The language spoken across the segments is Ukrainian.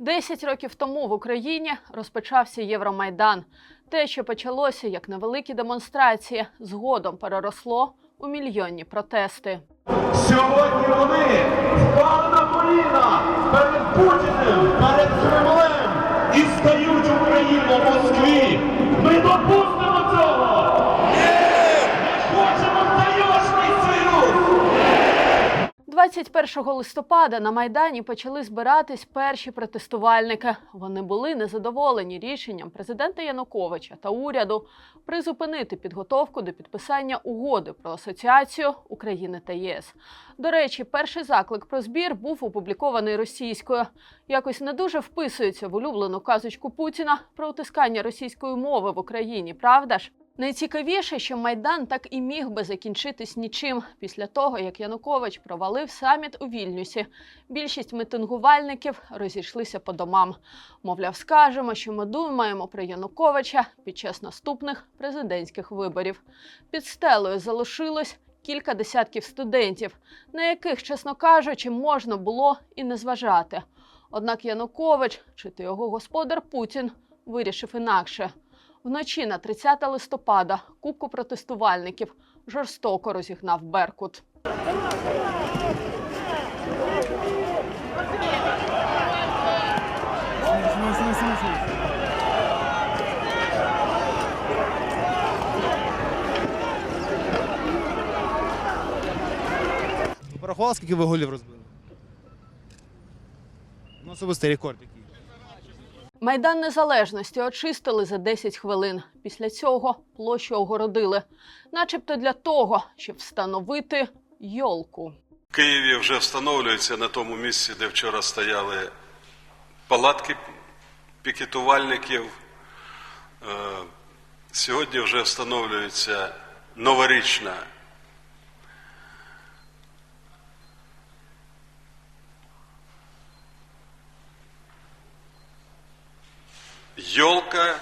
Десять років тому в Україні розпочався Євромайдан. Те, що почалося як невеликі демонстрації, згодом переросло у мільйонні протести. Сьогодні вони впали на коліна перед Путіним, перед Кремлем і стають Україну в Москві. Ми допустимо цього! Ми хочемо таєшний союз! 21 листопада на Майдані почали збиратись перші протестувальники. Вони були незадоволені рішенням президента Януковича та уряду призупинити підготовку до підписання угоди про асоціацію України та ЄС. До речі, перший заклик про збір був опублікований російською. Якось не дуже вписується в улюблену казочку Путіна про утискання російської мови в Україні. Правда ж? Найцікавіше, що майдан так і міг би закінчитись нічим після того, як Янукович провалив саміт у Вільнюсі. Більшість митингувальників розійшлися по домам. Мовляв, скажемо, що ми думаємо про Януковича під час наступних президентських виборів. Під стелею залишилось кілька десятків студентів, на яких, чесно кажучи, можна було і не зважати. Однак Янукович, чи то його господар Путін, вирішив інакше. Вночі на 30 листопада купку протестувальників жорстоко розігнав Беркут. Ви порахували, скільки ви голів розбили? Ну, особистий рекорд який. Майдан Незалежності очистили за 10 хвилин. Після цього площу огородили, начебто для того, щоб встановити йолку. В Києві вже встановлюється на тому місці, де вчора стояли палатки пікетувальників. Е, Сьогодні вже встановлюється новорічна йолка.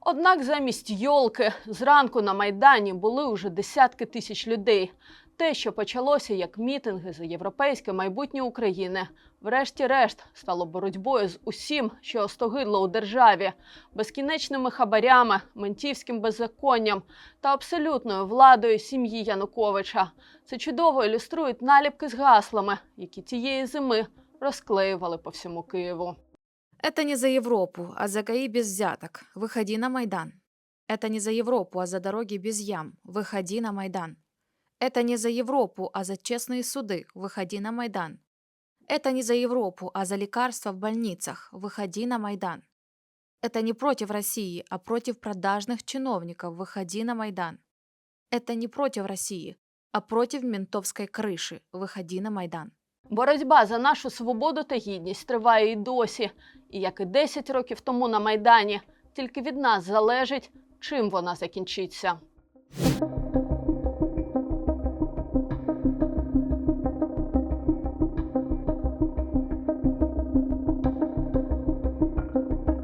Однак замість йолки зранку на майдані були уже десятки тисяч людей. Те, що почалося як мітинги за європейське майбутнє України, врешті-решт стало боротьбою з усім, що остогидло у державі, безкінечними хабарями, ментівським беззаконням та абсолютною владою сім'ї Януковича. Це чудово ілюструють наліпки з гаслами, які тієї зими розклеювали по всьому Києву. Это не за Европу, а за ГАИ без взяток. Выходи на Майдан. Это не за Европу, а за дороги без ям. Выходи на Майдан. Это не за Европу, а за честные суды. Выходи на Майдан. Это не за Европу, а за лекарства в больницах. Выходи на Майдан. Это не против России, а против продажных чиновников. Выходи на Майдан. Это не против России, а против ментовской крыши. Выходи на Майдан. Боротьба за нашу свободу та гідність триває і досі. І як і 10 років тому на Майдані, тільки від нас залежить, чим вона закінчиться.